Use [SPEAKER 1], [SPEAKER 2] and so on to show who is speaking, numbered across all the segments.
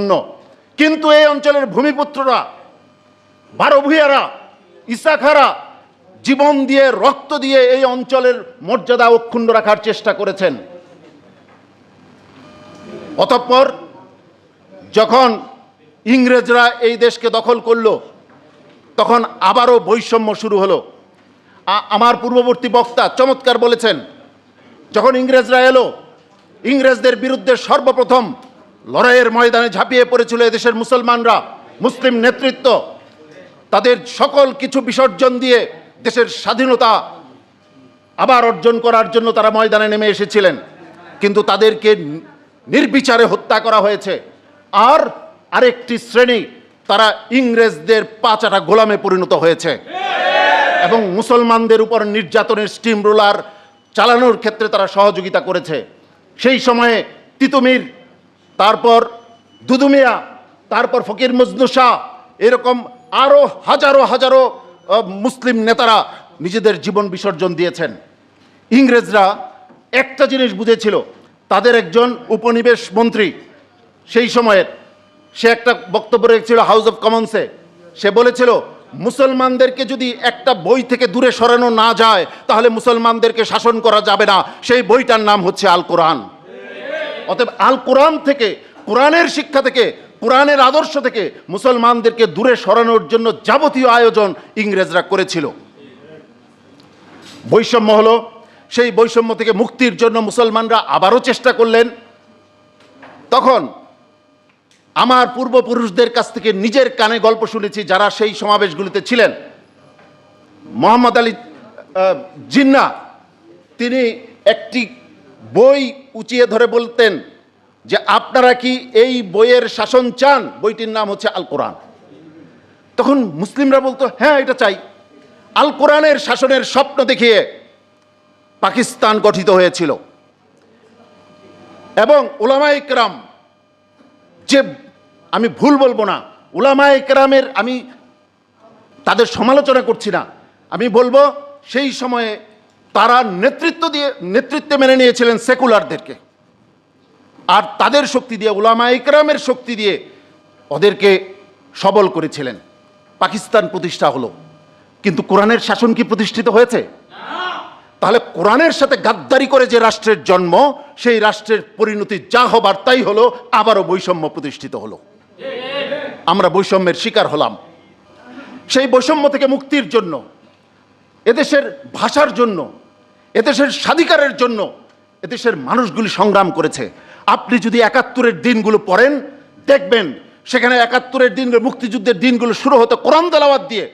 [SPEAKER 1] জন্য কিন্তু এই অঞ্চলের ভূমিপুত্ররা বারো ইসাখারা জীবন দিয়ে, রক্ত দিয়ে এই অঞ্চলের মর্যাদা অক্ষুণ্ণ রাখার চেষ্টা করেছেন। অতঃপর যখন ইংরেজরা এই দেশকে দখল করল, তখন আবারও বৈষম্য শুরু হলো। আমার পূর্ববর্তী বক্তা চমৎকার বলেছেন, যখন ইংরেজরা এলো, ইংরেজদের বিরুদ্ধে সর্বপ্রথম লড়াইয়ের ময়দানে ঝাঁপিয়ে পড়েছিল এদেশের মুসলমানরা, মুসলিম নেতৃত্ব। তাদের সকল কিছু বিসর্জন দিয়ে দেশের স্বাধীনতা আবার অর্জন করার জন্য তারা ময়দানে নেমে এসেছিলেন। কিন্তু তাদেরকে নির্বিচারে হত্যা করা হয়েছে। আর আরেকটি শ্রেণি, তারা ইংরেজদের পাচাটা গোলামে পরিণত হয়েছে। এবং মুসলমানদের উপর নির্যাতনের স্টিম রোলার চালানোর ক্ষেত্রে তারা সহযোগিতা করেছে। সেই সময়ে তিতুমির তারপর দুদুমিয়া তারপর ফকির মজনু শাহ, এরকম আরও হাজারো হাজারো মুসলিম নেতারা নিজেদের জীবন বিসর্জন দিয়েছেন। ইংরেজরা একটা জিনিস বুঝেছিল, তাদের একজন উপনিবেশ মন্ত্রী সেই সময়ের, সে একটা বক্তব্য রেখেছিল হাউস অফ কমন্সে সে বলেছিল, মুসলমানদেরকে যদি একটা বই থেকে দূরে সরানো না যায়, তাহলে মুসলমানদেরকে শাসন করা যাবে না। সেই বইটার নাম হচ্ছে আল কোরআন অতএব আল কোরআন থেকে, কোরআনের শিক্ষা থেকে, কোরআনের আদর্শ থেকে মুসলমানদেরকে দূরে সরানোর জন্য যাবতীয় আয়োজন ইংরেজরা করেছিল। বৈষম্য হলো, সেই বৈষম্য থেকে মুক্তির জন্য মুসলমানরা আবারও চেষ্টা করলেন। তখন আমার পূর্বপুরুষদের কাছ থেকে নিজের কানে গল্প শুনেছি, যারা সেই সমাবেশগুলিতে ছিলেন। মোহাম্মদ আলী জিন্না, তিনি একটি বই উঁচিয়ে ধরে বলতেন যে আপনারা কি এই বইয়ের শাসন চান? বইটির নাম হচ্ছে আল কোরআন তখন মুসলিমরা বলতো হ্যাঁ এটা চাই। আল কোরআনের শাসনের স্বপ্ন দেখিয়ে পাকিস্তান গঠিত হয়েছিল। এবং ওলামা ইকরাম যে, আমি ভুল বলব না ওলামা ইকরামের আমি তাদের সমালোচনা করছি না। আমি বলব, সেই সময়ে তারা নেতৃত্ব দিয়ে, নেতৃত্বে মেনে নিয়েছিলেন সেকুলারদেরকে। আর তাদের শক্তি দিয়ে ওলামা ইকরামের শক্তি দিয়ে ওদেরকে সবল করেছিলেন। পাকিস্তান প্রতিষ্ঠা হলো। কিন্তু কোরআনের শাসন কি প্রতিষ্ঠিত হয়েছে? তাহলে কোরআনের সাথে গাদ্দারি করে যে রাষ্ট্রের জন্ম, সেই রাষ্ট্রের পরিণতি যা হবার তাই হলো, আবারও বৈষম্য প্রতিষ্ঠিত হলো। আমরা বৈষম্যের শিকার হলাম। সেই বৈষম্য থেকে মুক্তির জন্য এদেশের ভাষার জন্য, এদেশের স্বাধিকারের জন্য এদেশের মানুষগুলি সংগ্রাম করেছে। আপনি যদি একাত্তরের দিনগুলো পড়েন, দেখবেন সেখানে একাত্তরের দিন মুক্তিযুদ্ধের দিনগুলো শুরু হতো কোরআন তেলাওয়াত দিয়ে।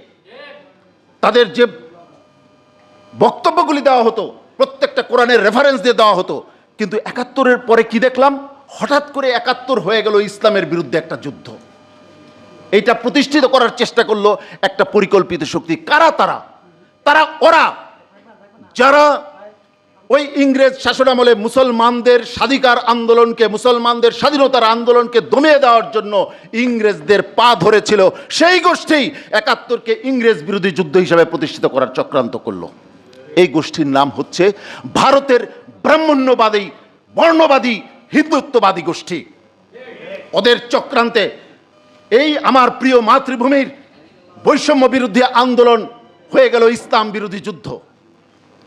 [SPEAKER 1] তাদের যে বক্তব্যগুলি দেওয়া হতো, প্রত্যেকটা কোরআনের রেফারেন্স দিয়ে দেওয়া হতো। কিন্তু একাত্তরের পরে কি দেখলাম? হঠাৎ করে একাত্তর হয়ে গেল ইসলামের বিরুদ্ধে একটা যুদ্ধ। এইটা প্রতিষ্ঠিত করার চেষ্টা করল একটা পরিকল্পিত শক্তি। কারা তারা? তারা, ওরা, যারা ওই ইংরেজ শাসনামলে মুসলমানদের স্বাধিকার আন্দোলনকে, মুসলমানদের স্বাধীনতার আন্দোলনকে দমিয়ে দেওয়ার জন্য ইংরেজদের পা ধরেছিল, সেই গোষ্ঠী একাত্তরকে ইংরেজ বিরোধী যুদ্ধ হিসাবে প্রতিষ্ঠিত করার চক্রান্ত করল। এই গোষ্ঠীর নাম হচ্ছে ভারতের ব্রাহ্মণ্যবাদী, বর্ণবাদী, হিন্দুত্ববাদী গোষ্ঠী। ওদের চক্রান্তে এই আমার প্রিয় মাতৃভূমির বৈষম্য বিরোধী আন্দোলন হয়ে গেল ইসলাম বিরোধী যুদ্ধ।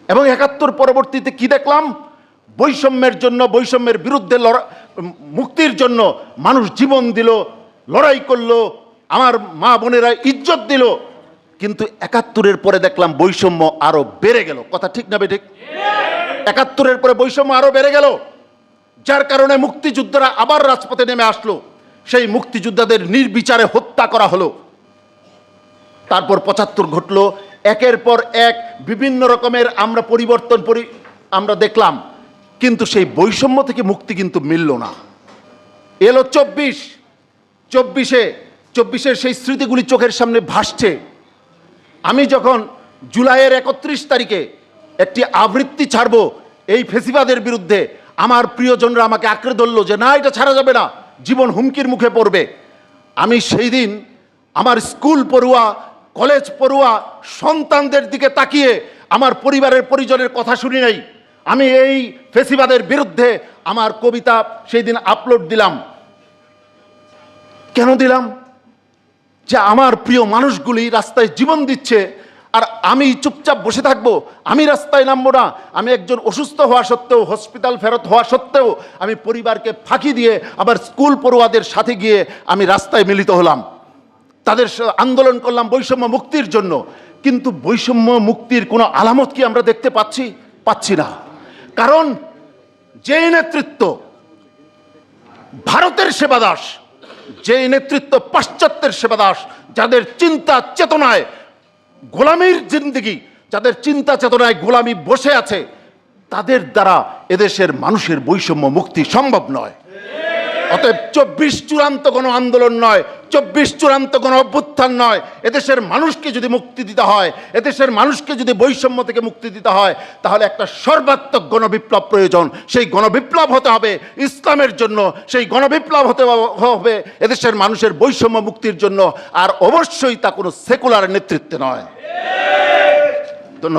[SPEAKER 1] এবং একাত্তর পরবর্তীতে কি দেখলাম? বৈষম্যের জন্য, বৈষম্যের বিরুদ্ধে মুক্তির জন্য মানুষ জীবন দিল, লড়াই করল, আমার মা বোনেরা ইজ্জত দিল। কিন্তু একাত্তরের পরে দেখলাম বৈষম্য আরও বেড়ে গেল। কথা ঠিক না বেঠিক? একাত্তরের পরে বৈষম্য আরও বেড়ে গেল। যার কারণে মুক্তিযোদ্ধারা আবার রাজপথে নেমে আসলো। সেই মুক্তিযোদ্ধাদের নির্বিচারে হত্যা করা হলো। তারপর পঁচাত্তর ঘটলো। একের পর এক বিভিন্ন রকমের আমরা পরিবর্তন পরি আমরা দেখলাম। কিন্তু সেই বৈষম্য থেকে মুক্তি কিন্তু মিলল না। এলো চব্বিশ। চব্বিশে, চব্বিশের সেই স্মৃতিগুলি চোখের সামনে ভাসছে। আমি যখন জুলাইয়ের একত্রিশ তারিখে একটি আবৃত্তি ছাড়ব এই ফেসিবাদের বিরুদ্ধে, আমার প্রিয়জনরা আমাকে আঁকড়ে ধরলো যে, না, এটা ছাড়া যাবে না। জীবন হুমকির মুখে পড়বে। আমি সেই দিন আমার স্কুল পড়ুয়া কলেজ পড়ুয়া সন্তানদের দিকে তাকিয়ে আমার পরিবারের পরিজনের কথা শুনি নাই। আমি এই ফেসিবাদের বিরুদ্ধে আমার কবিতা সেই দিন আপলোড দিলাম। কেন দিলাম? যে আমার প্রিয় মানুষগুলি রাস্তায় জীবন দিচ্ছে আর আমি চুপচাপ বসে থাকব, আমি রাস্তায় নামবো না, আমি একজন অসুস্থ হওয়া সত্ত্বেও, হসপিটাল ফেরত হওয়া সত্ত্বেও আমি পরিবারকে ফাঁকি দিয়ে আবার স্কুল পড়ুয়াদের সাথে গিয়ে আমি রাস্তায় মিলিত হলাম। তাদের আন্দোলন করলাম বৈষম্য মুক্তির জন্য। কিন্তু বৈষম্য মুক্তির কোনো আলামত কি আমরা দেখতে পাচ্ছি? পাচ্ছি না। কারণ যে নেতৃত্ব ভারতের সেবাদাস যে নেতৃত্ব পাশ্চাত্যের সেবাদাস, যাদের চিন্তা চেতনায় গোলামীর জিন্দগি, যাদের চিন্তা চেতনায় গোলামি বসে আছে, তাদের দ্বারা এদেশের মানুষের বৈষম্য মুক্তি সম্ভব নয়। অতএব চব্বিশ চূড়ান্ত কোনো আন্দোলন নয়, চব্বিশ চূড়ান্ত কোনো অভ্যুত্থান নয়। এদেশের মানুষকে যদি মুক্তি দিতে হয়, এদেশের মানুষকে যদি বৈষম্য থেকে মুক্তি দিতে হয়, তাহলে একটা সর্বাত্মক গণবিপ্লব প্রয়োজন। সেই গণবিপ্লব হতে হবে ইসলামের জন্য, সেই গণবিপ্লব হতে হবে এদেশের মানুষের বৈষম্য মুক্তির জন্য। আর অবশ্যই তা কোনো সেকুলার নেতৃত্বে নয়। ধন্যবাদ।